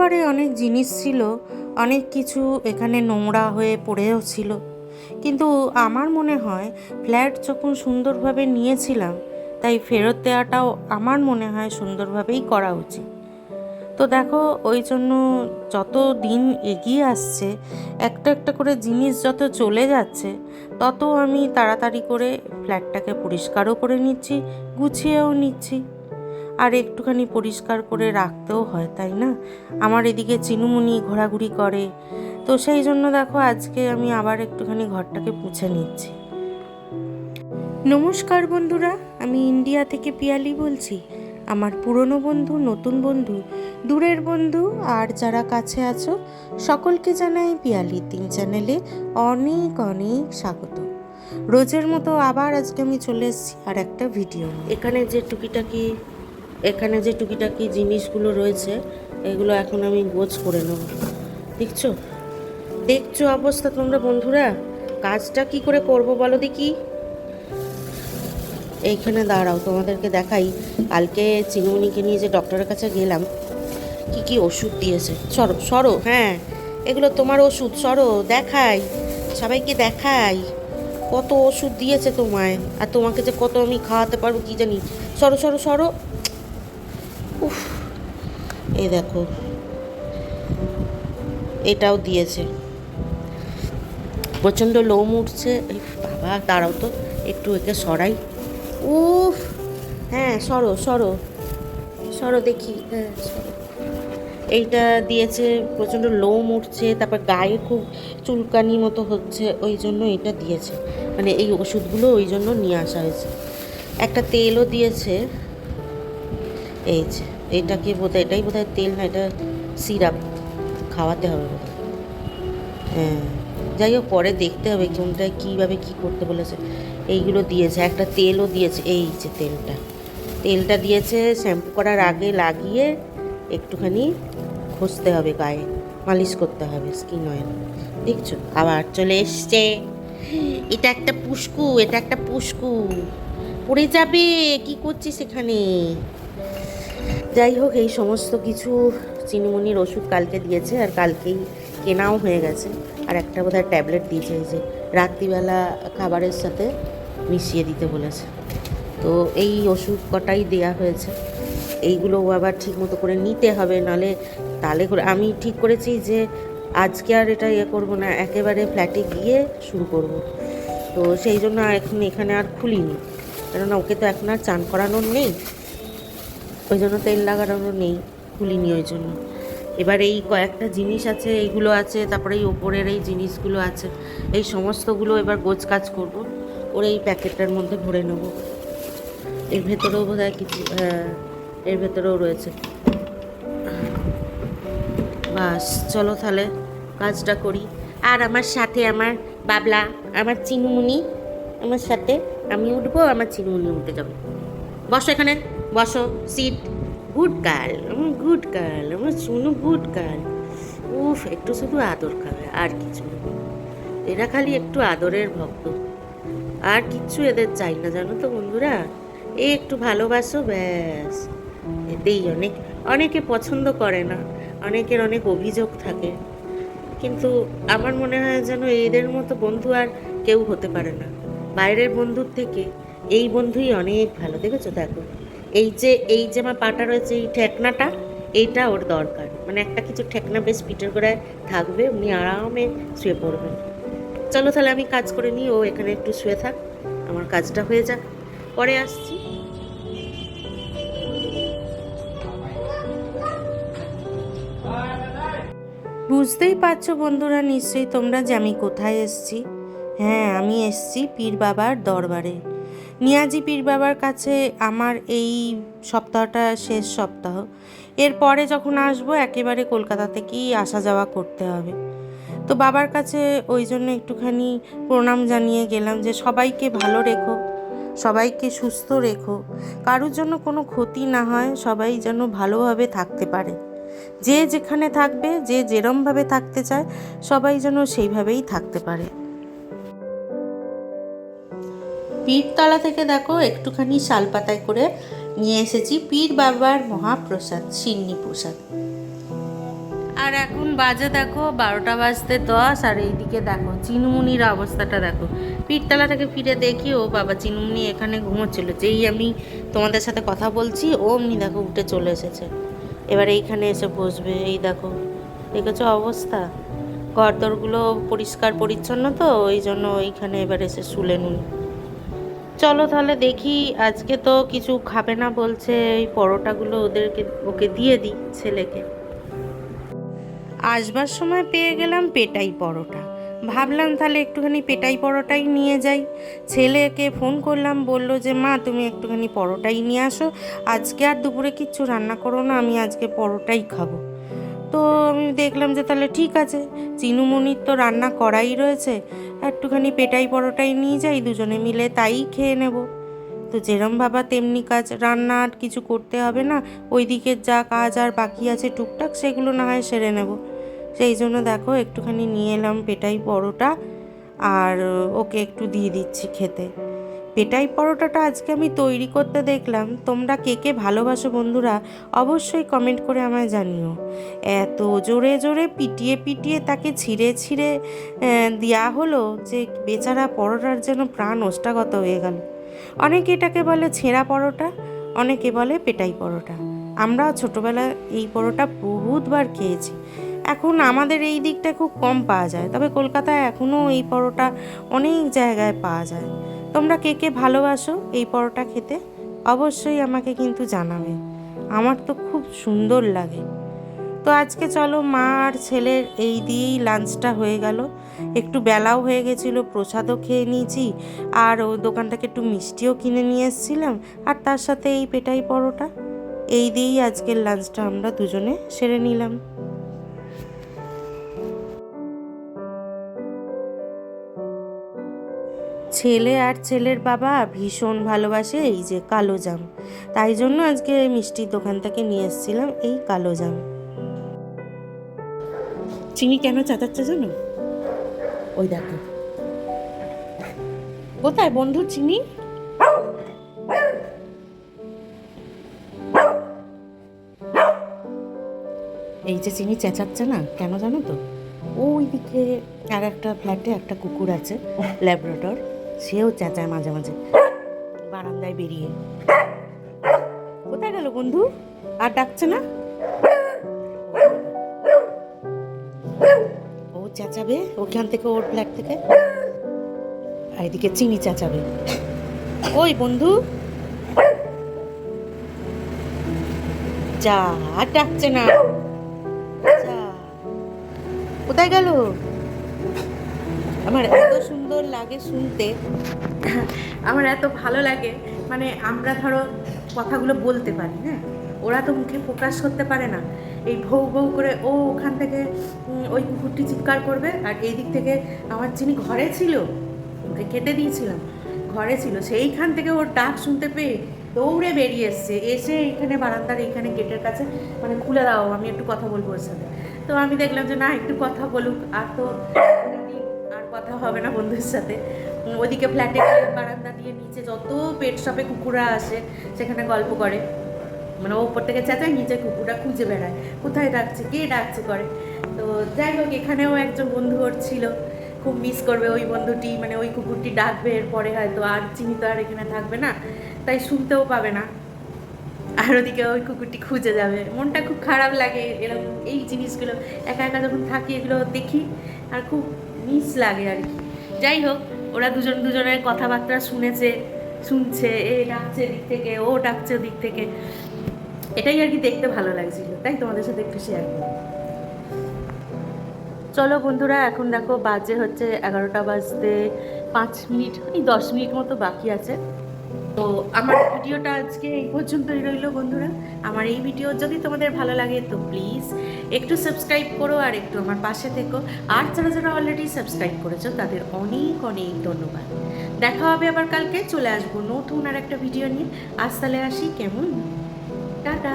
একেবারে অনেক জিনিস ছিল, অনেক কিছু এখানে নোংরা হয়ে পড়েও ছিল। কিন্তু আমার মনে হয় ফ্ল্যাট যখন সুন্দরভাবে নিয়েছিলাম, তাই ফেরত দেওয়াটাও আমার মনে হয় সুন্দরভাবেই করা উচিত। তো দেখো, ওই জন্য যত দিন এগিয়ে আসছে, একটা একটা করে জিনিস যত চলে যাচ্ছে, তত আমি তাড়াতাড়ি করে ফ্ল্যাটটাকে পরিষ্কারও করে নিচ্ছি, গুছিয়েও নিচ্ছি। আর একটুখানি পরিষ্কার করে রাখতেও হয়, তাই না? আমার এদিকে চিনুমুনি ঘোরাঘুরি করে। তো সেই জন্য দেখো আজকে আমি আবার একটুখানি ঘরটাকে পুছে নিচ্ছি। নমস্কার বন্ধুরা, আমি ইন্ডিয়া থেকে পিয়ালি বলছি। আমার পুরনো বন্ধু, নতুন বন্ধু, দূরের বন্ধু আর যারা কাছে আছো, সকলকে জানাই পিয়ালি তিন চ্যানেলে অনেক অনেক স্বাগত। রোজের মতো আবার আজকে আমি চলে এসেছি আর একটা ভিডিও এখানে যে টুকিটাকি এখানে যে টুকিটাকি জিনিসগুলো রয়েছে, এগুলো এখন আমি গোছ করে নেব। দেখছ? দেখছ অবস্থা তোমরা বন্ধুরা? কাজটা কি করে করব বলো দেখি। এইখানে দাঁড়াও, তোমাদেরকে দেখাই। কালকে চিনুমনিকে নিয়ে যে ডক্টরের কাছে গেলাম, কি কি ওষুধ দিয়েছে। সরো সরো হ্যাঁ এগুলো তোমার ওষুধ, সরো, দেখাই, সবাইকে দেখাই। কত ওষুধ দিয়েছে তোমায়, আর তোমাকে যে কত আমি খাওয়াতে পারব কি জানি। সরো সরো সরো। এই দেখো। এটাও দিয়েছে। প্রচণ্ড লোম উঠছে। বাবা, দাঁড়াও তো, একটু একে সরাই। উফ! হ্যাঁ সরো সরো। সরো দেখি। হ্যাঁ এইটা দিয়েছে, প্রচণ্ড লোম উঠছে, তারপর গায়ে খুব চুলকানি মতো হচ্ছে, ওই জন্য এটা দিয়েছে। মানে এই ওষুধগুলো ওই জন্য নিয়ে আসা হয়েছে। একটা তেলও দিয়েছে। এই যে। এটাকে বোধহয়, এটাই বোধহয় তেল না, এটা সিরাপ। খাওয়াতে হবে বোধহয়। হ্যাঁ। যাই হোক, পরে দেখতে হবে কোনটায় কীভাবে কী করতে বলেছে। এইগুলো দিয়েছে, একটা তেলও দিয়েছে, এই যে তেলটা। তেলটা দিয়েছে, শ্যাম্পু করার আগে লাগিয়ে একটুখানি ঘষতে হবে গায়ে। মালিশ করতে হবে, স্কিন অয়েল। দেখছ? আবার চলে এসছে। এটা একটা পুষ্কু, এটা একটা পুষ্কু। পড়ে যাবে, কি করছিস এখানে? যাই হোক, এই সমস্ত কিছু চিনিমুনির ওষুধ কালকে দিয়েছে আর কালকেই কেনাও হয়ে গেছে। আর একটা বোধহয় ট্যাবলেট দিয়েছে, এই যে রাত্রিবেলা খাবারের সাথে মিশিয়ে দিতে বলেছে। তো এই ওষুধ কটাই দেয়া হয়েছে, এইগুলো আবার ঠিক মতো করে নিতে হবে, নালে তালে করে, আমি ঠিক করেছি যে আজকে আর এটা ইয়ে করব না, একেবারে ফ্ল্যাটে গিয়ে শুরু করব। তো সেই জন্য এখন এখানে আর খুলিনি, কেননা ওকে তো এখন আর চান করানোর নেই। ওই জন্য তেল লাগানোর নেই খুলিনি ওই জন্য এবার এই কয়েকটা জিনিস আছে, এইগুলো আছে, তারপরে এই ওপরের এই জিনিসগুলো আছে। এই সমস্তগুলো এবার গোছ কাজ করব ওর এই প্যাকেটটার মধ্যে ভরে নেব। এর ভেতরেও বোধ হয় কিছু হ্যাঁ এর ভেতরেও রয়েছে। বাস, চলো তাহলে কাজটা করি। আর আমার সাথে আমার বাবলা, আমার চিনুমুনি, আমার সাথে আমি উঠবো, আমার চিনুমুনি উঠে যাবে। বসো এখানে। বসো sit good girl good girl আমার শুনু গুড গার্ল উফ, একটু শুধু আদর খাবে, আর কিছু এরা খালি একটু আদরের ভক্ত। আর কিচ্ছু এদের চাই না, জানো তো বন্ধুরা? এ একটু ভালোবাসো, ব্যাস। এতেই অনেক, অনেকে পছন্দ করে না। অনেকের অনেক অভিযোগ থাকে। কিন্তু আমার মনে হয় যেন এদের মতো বন্ধু আর কেউ হতে পারে না। বাইরের বন্ধুর থেকে এই বন্ধুই অনেক ভালো, দেখেছ? দেখো। এই যে এই যে আমার পাটা রয়েছে, এই ঠেকনাটা, এইটা ওর দরকার। মানে একটা কিছু ঠেকনা বেশ পিঠের গোড়ায় থাকবে, উনি আরামে শুয়ে পড়বেন। চলো তাহলে আমি কাজ করে নিই, ও এখানে একটু শুয়ে থাক, আমার কাজটা হয়ে যাক। পরে আসছি। বুঝতেই পারছ বন্ধুরা, নিশ্চয়ই তোমরা যে আমি কোথায় এসছি? হ্যাঁ আমি এসছি পীর বাবার দরবারে। নিয়াজি পীর বাবার কাছে আমার এই সপ্তাহটা শেষ সপ্তাহ। এরপরে যখন আসব, একেবারে কলকাতা থেকেই আসা যাওয়া করতে হবে। তো বাবার কাছে ওই জন্য একটুখানি প্রণাম জানিয়ে গেলাম যে, সবাইকে ভালো রেখো, সবাইকে সুস্থ রেখো। কারোর জন্য কোনো ক্ষতি না হয়, সবাই যেন ভালোভাবে থাকতে পারে। যে যেখানে থাকবে, যে যেরমভাবে থাকতে চায়, সবাই যেন সেইভাবেই থাকতে পারে। পীরতলা থেকে দেখো একটুখানি শালপাতায় করে নিয়ে এসেছি। পীর বাবার মহাপ্রসাদ, সিন্নি প্রসাদ। আর এখন বাজে দেখো বারোটা বাজতে দশ, আর এইদিকে দেখো চিনুমুনির অবস্থাটা দেখো। পীরতলা থেকে ফিরে দেখি, ও বাবা চিনুমুনি এখানে ঘুমোচ্ছিল। যেই আমি তোমাদের সাথে কথা বলছি অমনি দেখো উঠে চলে এসেছে। এবার এইখানে এসে বসবে, এই দেখো, দেখেছ অবস্থা? ঘরদরগুলো পরিষ্কার পরিচ্ছন্ন তো, ওই জন্য ওইখানে এবার এসে শুলে নুন। চলো তাহলে দেখি, আজকে তো কিছু খাবে না বলছে, এই পরোটাগুলো ওদেরকে, ওকে দিয়ে দিই ছেলেকে। আসবার সময় পেয়ে গেলাম পেটাই পরোটা। ভাবলাম তাহলে একটুখানি পেটাই পরোটাই নিয়ে যাই। ছেলেকে ফোন করলাম, বলল যে, মা, তুমি একটুখানি পরোটাই নিয়ে আসো। আজকে আর দুপুরে কিচ্ছু রান্না করো না, আমি আজকে পরোটাই খাব। তো আমি দেখলাম যে তাহলে ঠিক আছে। চিনুমণির তো রান্না করাই রয়েছে। একটুখানি পেটাই পরোটাই নিয়ে যাই, দুজনে মিলে তাই খেয়ে নেব। তো যেরম ভাবা তেমনি কাজ, রান্না আর কিছু করতে হবে না। ওই দিকের যা কাজ আর বাকি আছে টুকটাক সেগুলো না হয় সেরে নেব। সেই জন্য দেখো একটুখানি নিয়ে এলাম পেটাই পরোটা। আর ওকে একটু দিয়ে দিচ্ছি খেতে। পেটাই পরোটাটা আজকে আমি তৈরি করতে দেখলাম। তোমরা কে কে ভালোবাসো বন্ধুরা, অবশ্যই কমেন্ট করে আমায় জানিও। এত জোরে জোরে পিটিয়ে পিটিয়ে তাকে ছিঁড়ে ছিঁড়ে দেয়া হলো যে বেচারা পরোটার যেন প্রাণ ওষ্ঠাগত হয়ে গেল। অনেকে এটাকে বলে ছেঁড়া পরোটা, অনেকে বলে পেটাই পরোটা। আমরাও ছোটোবেলায় এই পরোটা বহুতবার খেয়েছি। এখন আমাদের এই দিকটা খুব কম পাওয়া যায়, তবে কলকাতায় এখনও এই পরোটা অনেক জায়গায় পাওয়া যায়। তোমরা কে কে ভালোবাসো এই পরোটা খেতে অবশ্যই আমাকে কিন্তু জানাবে। আমার তো খুব সুন্দর লাগে। তো আজকে চলো মা আর ছেলের এই দিয়েই লাঞ্চটা হয়ে গেল। একটু বেলাও হয়ে গেছিল, প্রসাদও খেয়ে নিয়েছি। আর ওই দোকান থেকে একটু মিষ্টিও কিনে নিয়ে এসেছিলাম। আর তার সাথে এই পেটাই পরোটা। এই দিয়েই আজকের লাঞ্চটা আমরা দুজনে সেরে নিলাম। ছেলে আর ছেলের বাবা ভীষণ ভালোবাসে এই যে কালো জাম। তাই জন্য আজকে মিষ্টির দোকান থেকে নিয়ে এসেছিলাম এই কালো জাম। চিনি কেন চাচাচ্ছে জানো? ওই দেখো। কোথায় বন্ধু চিনি? এই যে চিনি চেঁচাচ্ছে না, কেন জানো তো? ওই দিকে আর একটা ফ্ল্যাটে একটা কুকুর আছে ল্যাবরেটর সেও চেঁচায় মাঝে মাঝে। বারান্দায় বেরিয়ে। কোথায় গেল বন্ধু? আর ডাকছে না? ও চেঁচাবে? ওখান থেকে, ওর ফ্ল্যাট থেকে? আর এদিকে চিনি চেঁচাবে। ওই বন্ধু। যা, আর ডাকছে না। কোথায় গেল? আমার এত সুন্দর লাগে শুনতে। আমার এত ভালো লাগে মানে আমরা ধরো কথাগুলো বলতে পারি হ্যাঁ? ওরা তো মুখে প্রকাশ করতে পারে না। এই ভৌ ভৌ করে ও ওখান থেকে ওই কুকুরটি চিৎকার করবে, আর এই দিক থেকে আমার যিনি ঘরে ছিল, ওকে কেটে দিয়েছিলাম, ঘরে ছিল, সেইখান থেকে ওর ডাক শুনতে পেয়ে দৌড়ে বেরিয়ে এসছে। এসে এখানে বারান্দার এইখানে গেটের কাছে মানে খুলে দাও, আমি একটু কথা বলব ওর সাথে। তো আমি দেখলাম যে, না, একটু কথা বলুক। আর তো কথা হবে না বন্ধুর সাথে। ওদিকে ফ্ল্যাটে বারান্দা দিয়ে নিচে যত পেট শপে কুকুরা আসে, সেখানে গল্প করে। মানে ওপর থেকে চেঁচায়, নিচে কুকুরটা খুঁজে বেড়ায়। কোথায় ডাকছে, কে ডাকছে করে? তো যাই হোক, এখানেও একজন বন্ধু ওর ছিল। খুব মিস করবে ওই বন্ধুটি মানে ওই কুকুরটি ডাকবে, এরপরে হয়তো আর চিনি তো আর এখানে থাকবে না, তাই শুনতেও পাবে না। আর ওদিকে ওই কুকুরটি খুঁজে যাবে। মনটা খুব খারাপ লাগে এরকম, এই জিনিসগুলো। একা একা যখন থাকি, এগুলো দেখি, আর খুব মিস লাগে আর কি। যাই হোক, ওরা দুজন দুজনের কথাবার্তা শুনেছে, শুনছে, এ ডাকছে দিক থেকে, ও ডাকছে দিক থেকে। এটাই আর কি দেখতে ভালো লাগছিল। তাই তোমাদের সাথে একটু শেয়ার করি চলো বন্ধুরা, এখন দেখো বাজে হচ্ছে এগারোটা বাজতে পাঁচ মিনিট, এই দশ মিনিট মতো বাকি আছে। তো আমার ভিডিওটা আজকে এই পর্যন্তই রইল বন্ধুরা। আমার এই ভিডিও যদি তোমাদের ভালো লাগে, তো প্লিজ একটু সাবস্ক্রাইব করো আর একটু আমার পাশে থেকো। আর যারা যারা অলরেডি সাবস্ক্রাইব করেছ, তাদের অনেক অনেক ধন্যবাদ। দেখা হবে আবার কালকে, চলে আসব নতুন আর একটা ভিডিও নিয়ে। আজ তাহলে আসি, কেমন? টাটা!